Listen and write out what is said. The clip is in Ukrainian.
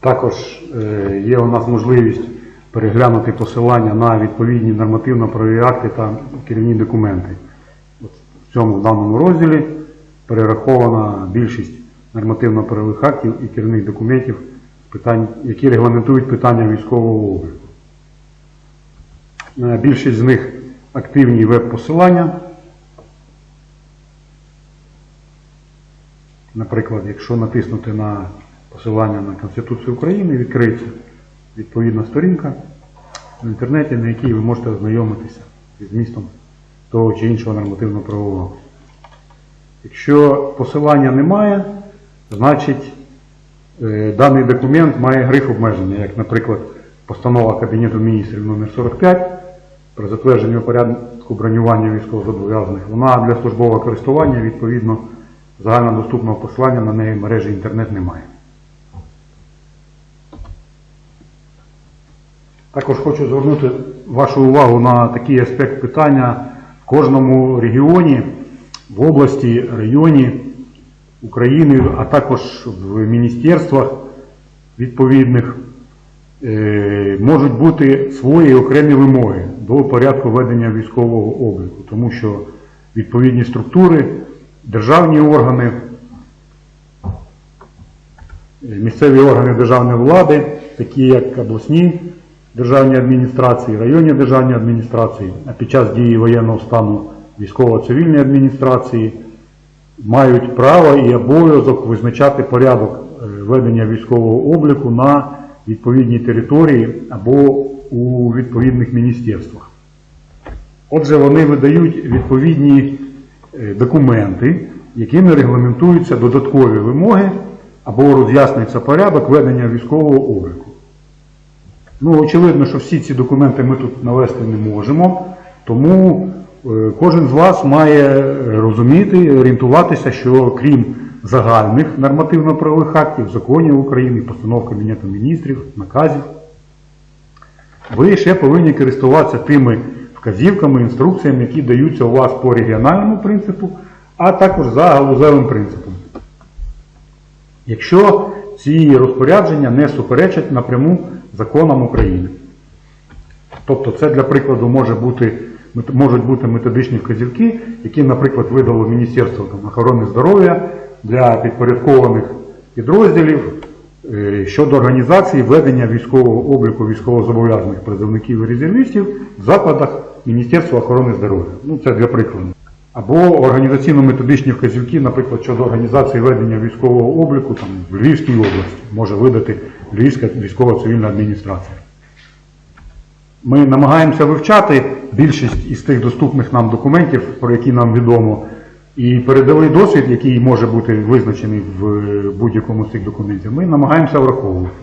Також е, є у нас можливість переглянути посилання на відповідні нормативно-правові акти та керівні документи. В цьому даному розділі перерахована більшість нормативно-правових актів і керівних документів, які регламентують питання військового обліку. Е, Більшість з них активні веб-посилання. Наприклад, якщо натиснути на посилання на Конституцію України, відкриється відповідна сторінка в інтернеті, на якій ви можете ознайомитися зі змістом того чи іншого нормативно-правового. Якщо посилання немає, значить е, даний документ має гриф обмеження, як, наприклад, постанова Кабінету міністрів номер 45 про затвердження порядку бронювання військовозобов'язаних. Вона для службового користування, відповідно, загальнодоступного посилання на неї в мережі інтернет немає. Також хочу звернути вашу увагу на такий аспект питання в кожному регіоні, в області, районі України, а також в міністерствах відповідних е, можуть бути свої окремі вимоги до порядку ведення військового обліку, тому що відповідні структури, державні органи, місцеві органи державної влади, такі як обласні державні адміністрації, районні державні адміністрації, а під час дії воєнного стану військово-цивільні адміністрації мають право і обов'язок визначати порядок е, ведення військового обліку на відповідній території або у відповідних міністерствах. Отже, вони видають відповідні е, документи, якими регламентуються додаткові вимоги або роз'яснюється порядок ведення військового обліку. Ну, очевидно, що всі ці документи ми тут навести не можемо, тому е, кожен з вас має розуміти, орієнтуватися, що крім загальних нормативно-правових актів, законів України, постанов Кабінету міністрів, наказів, ви ще повинні користуватися тими вказівками, інструкціями, які даються у вас по регіональному принципу, а також за галузевим принципом. Якщо ці розпорядження не суперечать напряму законам України. Тобто це для прикладу може бути, можуть бути методичні вказівки, які, наприклад, видало Міністерство там, охорони здоров'я для підпорядкованих підрозділів е, щодо організації ведення військового обліку військовозобов'язаних призовників і резервістів в закладах Міністерства охорони здоров'я. Ну, це для прикладу. Або організаційно-методичні вказівки, наприклад, щодо організації ведення військового обліку там, в Львівській області може видати Львівська військово-цивільна адміністрація. Ми намагаємося вивчати більшість із тих доступних нам документів, про які нам відомо, і передовий досвід, який може бути визначений в будь-якому з цих документів, ми намагаємося враховувати.